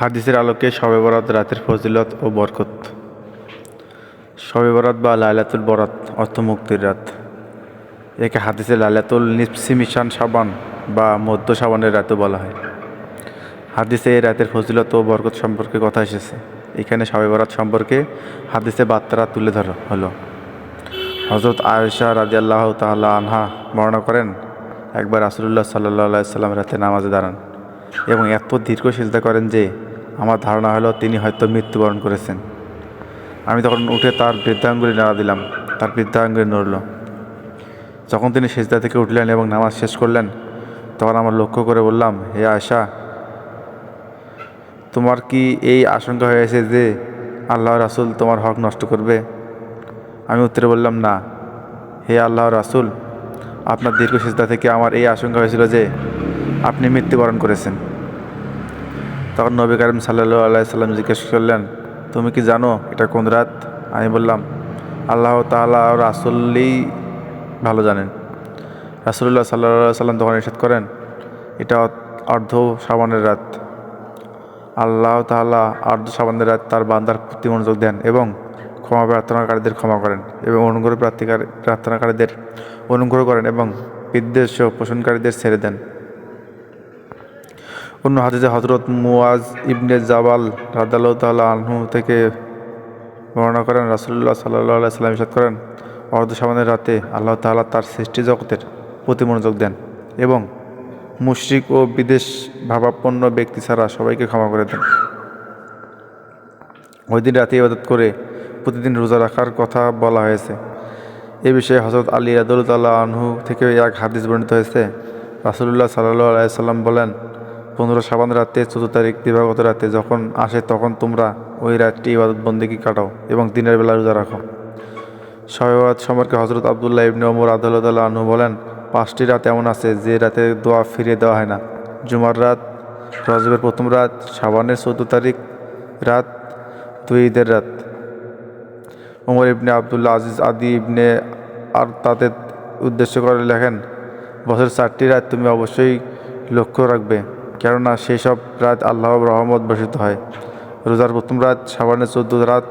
হাদিসের আলোকে শবে বরাত, রাতের ফজিলত ও বরকত। শবে বরাত বা লাইলাতুল বরাত, অর্থ মুক্তির রাত। একে হাদিসে লাইলাতুল নিপসি নিপসিমিশান সাবান বা মধ্য সাবানের রাতও বলা হয়। হাদিসে এই রাতের ফজিলত ও বরকত সম্পর্কে কথা এসেছে। এখানে শবে বরাত সম্পর্কে হাদিসে বার্তারা তুলে ধরা, হলো। হজরত আয়েশা রাজিয়াল্লাহ তাল্লাহ আনহা বর্ণনা করেন, একবার রাসুলুল্লাহ সাল্লাহ সাল্লাম রাতে নামাজে দাঁড়ান। এবং এত দীর্ঘ চিন্তা করেন যে, আমার ধারণা হলো তিনি হয়তো মৃত্যুবরণ করেছেন। আমি তখন উঠে তার বৃদ্ধাঙ্গুলি নাড়া দিলাম। তার বৃদ্ধাঙ্গুলি নড়ল। যখন তিনি সেজদা থেকে উঠলেন এবং নামাজ শেষ করলেন, তখন আমার লক্ষ্য করে বললাম, হে আয়সা তোমার কি এই আশঙ্কা হয়েছে যে আল্লাহ রাসুল তোমার হক নষ্ট করবে? আমি উত্তরে বললাম, না। হে আল্লাহ রাসুল, আপনার দীর্ঘ সিজদা থেকে আমার এই আশঙ্কা হয়েছিল যে আপনি মৃত্যুবরণ করেছেন। তখন নবী করিম সাল্লু আলাইসাল্লাম জিজ্ঞেস করলেন, তুমি কি জানো এটা কোন রাত? আমি বললাম, আল্লাহ আর রাসুল্লি ভালো জানেন। রাসুল্লাহ সাল্লাহ সাল্লাম তখন নিষেধ করেন, এটা অর্ধ সাবানের রাত। আল্লাহ তাআলা অর্ধ সাবানের রাত তার বান্দার প্রতি মনোযোগ দেন এবং ক্ষমা প্রার্থনাকারীদের ক্ষমা করেন এবং অনুগ্রহ প্রার্থীকার প্রার্থনাকারীদের অনুগ্রহ করেন এবং বিদ্বেষ পোষণকারীদের ছেড়ে দেন। অন্য হাদিসে হজরত মুয়াজ ইবনে জাবাল রাদাল্লাহ তাল্লাহ আনহু থেকে বর্ণনা করেন রাসুল্লাহ সাল্লাহ সাল্লাম ইসাদ করেন, অর্ধ সামানের রাতে আল্লাহ তাআলা তার সৃষ্টি জগতের প্রতি মনোযোগ দেন এবং মুশরিক ও বিদেশ ভাবাপন্ন ব্যক্তি ছাড়া সবাইকে ক্ষমা করে দেন। ওই দিন রাতে ইবাদত করে প্রতিদিন রোজা রাখার কথা বলা হয়েছে। এ বিষয়ে হজরত আলী আদুল্লাহ আনহু থেকে এক হাদিস বর্ণিত হয়েছে। রাসুল্লাহ সাল্লাহ আলাইসাল্লাম বলেন পনেরো সাবান রাতে চতুর্থ তারিখ দিবাগত রাতে যখন আসে তখন তোমরা ওই রাতটি ইবাদত বন্দিকে কাটাও এবং দিনের বেলা রোজা রাখো। শয়বাদ সম্পর্কে হজরত আবদুল্লাহ ইবনে ওমর আদাল্লাহ আনহু বলেন, পাঁচটি রাত এমন আছে যে রাতে দোয়া ফিরিয়ে দেওয়া হয় না। জুমার রাত, রজবের প্রথম রাত, সাবানের চৌদ্দ তারিখ রাত, দুই ঈদের রাত। ওমর ইবনে আবদুল্লাহ আজিজ আদি ইবনে আর তাদের উদ্দেশ্য করে লেখেন বছর চারটি রাত তুমি অবশ্যই লক্ষ্য রাখবে। কেননা সেসব রাত আল্লাহ রহমত বসিত হয়। রোজার প্রথম রাত সাবানের চোদ্দ রাত।